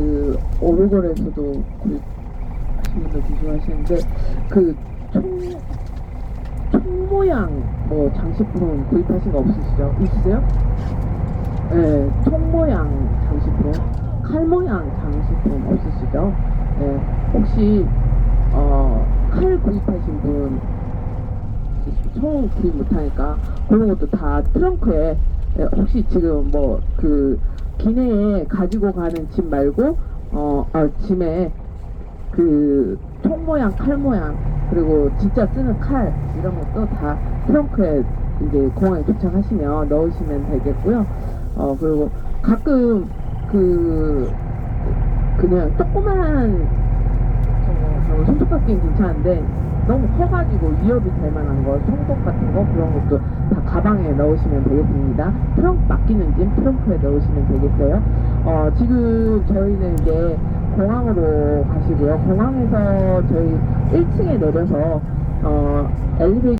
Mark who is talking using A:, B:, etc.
A: 그 오르골에서도 구입하신 분들 기술하시는데 그 총, 총 모양 뭐 장식품 구입하신 거 없으시죠? 있으세요? 네, 총 모양 장식품, 칼 모양 장식품 없으시죠? 네, 혹시 어, 칼 구입하신 분 총 구입 못하니까 그런 것도 다 트렁크에 예, 혹시 지금 뭐 그 기내에 가지고 가는 짐 말고 어 아, 짐에 그 총 모양 칼 모양 그리고 진짜 쓰는 칼 이런 것도 다 트렁크에 이제 공항에 도착하시면 넣으시면 되겠고요. 어 그리고 가끔 그 그냥 조그만 저거 손톱깎이는 괜찮은데 너무 커가지고 위협이 될 만한 거, 손톱 같은 거 그런 것도 다 가방에 넣으시면 되겠습니다. 트렁크 맡기는 짐 트렁크에 넣으시면 되겠어요. 어, 지금 저희는 이제 공항으로 가시고요. 공항에서 저희 1층에 내려서 어, 엘리베이터